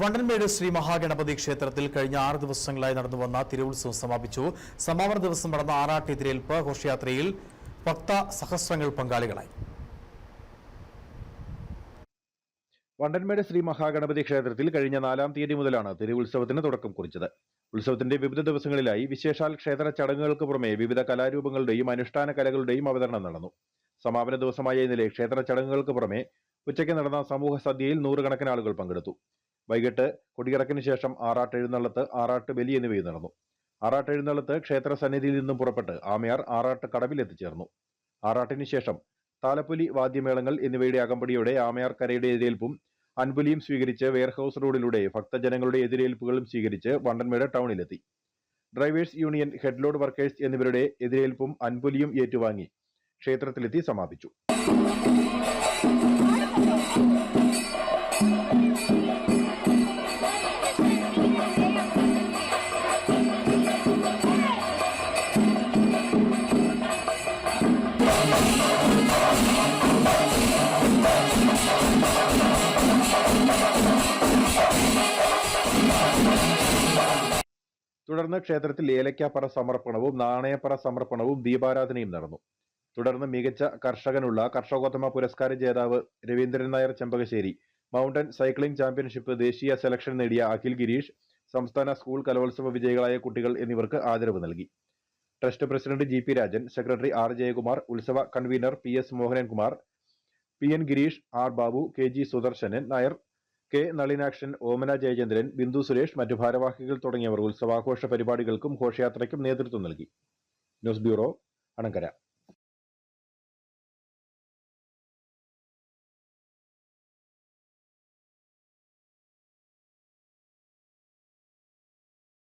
വണ്ടൻമേട് ശ്രീ മഹാഗണപതി ക്ഷേത്രത്തിൽ കഴിഞ്ഞ ആറ് ദിവസങ്ങളായി നടന്നുവന്ന തിരുവുത്സവം സമാപിച്ചു. സമാപന ദിവസം നടന്ന ആറാട്ടി തിരയേൽപ്പ് ഘോഷയാത്രയിൽ ഭക്ത സഹസ്രങ്ങൾ പങ്കാളികളായി. വണ്ടൻമേട് ശ്രീ മഹാഗണപതി ക്ഷേത്രത്തിൽ കഴിഞ്ഞ നാലാം തീയതി മുതലാണ് തിരുവുത്സവത്തിന് തുടക്കം കുറിച്ചത്. ഉത്സവത്തിന്റെ വിവിധ ദിവസങ്ങളിലായി വിശേഷാൽ ക്ഷേത്ര ചടങ്ങുകൾക്ക് പുറമെ വിവിധ കലാരൂപങ്ങളുടെയും അനുഷ്ഠാന കലകളുടെയും അവതരണം നടന്നു. സമാപന ദിവസമായ ഇന്നലെ ക്ഷേത്ര ചടങ്ങുകൾക്ക് പുറമെ ഉച്ചയ്ക്ക് നടന്ന സമൂഹ സദ്യയിൽ നൂറുകണക്കിന് ആളുകൾ പങ്കെടുത്തു. വൈകിട്ട് കൊടിയിറക്കിന് ശേഷം ആറാട്ട് എഴുന്നള്ളത്ത് ആറാട്ട് ബലി എന്നിവയും നടന്നു. ആറാട്ട് എഴുന്നള്ളത്ത് ക്ഷേത്ര സന്നിധിയിൽ നിന്നും പുറപ്പെട്ട് ആമയാർ ആറാട്ട് കടവിൽ എത്തിച്ചേർന്നു. ആറാട്ടിന് ശേഷം താലപ്പൊലി വാദ്യമേളങ്ങൾ എന്നിവയുടെ അകമ്പടിയോടെ ആമയാർ കരയുടെ എതിരേൽപ്പും അൻപുലിയും സ്വീകരിച്ച് വെയർഹൌസ് റോഡിലൂടെ ഭക്തജനങ്ങളുടെ എതിരേൽപ്പുകളും സ്വീകരിച്ച് വണ്ടൻമേട് ടൗണിലെത്തി. ഡ്രൈവേഴ്സ് യൂണിയൻ ഹെഡ്ലോഡ് വർക്കേഴ്സ് എന്നിവരുടെ എതിരേൽപ്പും അൻപുലിയും ഏറ്റുവാങ്ങി ക്ഷേത്രത്തിലെത്തി സമാപിച്ചു. തുടർന്ന് ക്ഷേത്രത്തിൽ ഏലക്കാപ്പറ സമർപ്പണവും നാണയപ്പറ സമർപ്പണവും ദീപാരാധനയും നടന്നു. തുടർന്ന് മികച്ച കർഷകനുള്ള കർഷകോത്തമ പുരസ്കാര ജേതാവ് Raveendran Nair Chempakassery mountain cycling championship ദേശീയ സെലക്ഷൻ നേടിയ അഖിൽ ഗിരീഷ് സംസ്ഥാന സ്കൂൾ കലോത്സവ വിജയികളായ കുട്ടികൾ എന്നിവർക്ക് ആദരവ് നൽകി. Trust president G P Rajan secretary R Jayakumar ഉത്സവ convener P S Mohanankumar P N Girish R Babu K G Sudarsanan Nair K Nalinakshan Omana Jayachandran Bindu Suresh മറ്റു ഭാരവാഹികൾ തുടങ്ങിയവർ ഉത്സവാഘോഷ പരിപാടികൾക്കും ഘോഷയാത്രയ്ക്കും നേതൃത്വം നൽകി. News bureau Anangara.